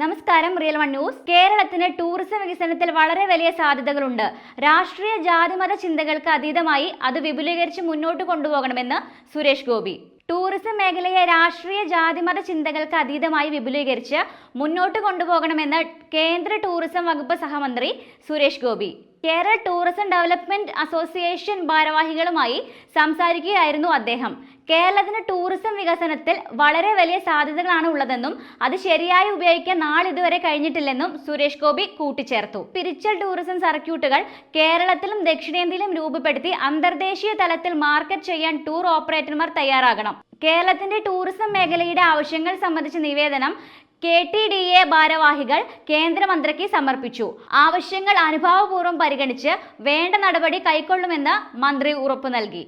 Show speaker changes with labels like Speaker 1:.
Speaker 1: നമസ്കാരം real one news. കേരളത്തിന് tourism വികസനത്തിൽ വളരെ വലിയ സാധ്യതകളുണ്ട്. രാഷ്ട്രീയ ജാതിമത ചിന്തകൾക്ക് അതീതമായി അത് വിപുലീകരിച്ച് മുന്നോട്ട് കൊണ്ടുപോകണമെന്ന് സുരേഷ് ഗോപി. ടൂറിസം മേഖലയെ രാഷ്ട്രീയ ജാതിമത ചിന്തകൾക്ക് അതീതമായി വിപുലീകരിച്ച് മുന്നോട്ട് കൊണ്ടുപോകണമെന്ന് കേന്ദ്ര ടൂറിസം വകുപ്പ് സഹമന്ത്രി Suresh Gopi. Kerala tourism development association ഭാരവാഹികളുമായി സംസാരിക്കുകയായിരുന്നു അദ്ദേഹം. കേരളത്തിന് ടൂറിസം വികസനത്തിൽ വളരെ വലിയ സാധ്യതകളാണ് ഉള്ളതെന്നും അത് ശരിയായി ഉപയോഗിക്കാൻ നാളിതുവരെ കഴിഞ്ഞിട്ടില്ലെന്നും സുരേഷ് ഗോപി കൂട്ടിച്ചേർത്തു. സ്പിരിച്വൽ ടൂറിസം സർക്യൂട്ടുകൾ കേരളത്തിലും ദക്ഷിണേന്ത്യയിലും രൂപപ്പെടുത്തി അന്തർദേശീയ തലത്തിൽ മാർക്കറ്റ് ചെയ്യാൻ ടൂർ ഓപ്പറേറ്റർമാർ തയ്യാറാകണം. കേരളത്തിന്റെ ടൂറിസം മേഖലയുടെ ആവശ്യങ്ങൾ സംബന്ധിച്ച നിവേദനം കെ ടി ഡി എ ഭാരവാഹികൾ കേന്ദ്രമന്ത്രിക്ക് സമർപ്പിച്ചു. ആവശ്യങ്ങൾ അനുഭാവപൂർവം പരിഗണിച്ച് വേണ്ട നടപടി കൈക്കൊള്ളുമെന്ന് മന്ത്രി ഉറപ്പു നൽകി.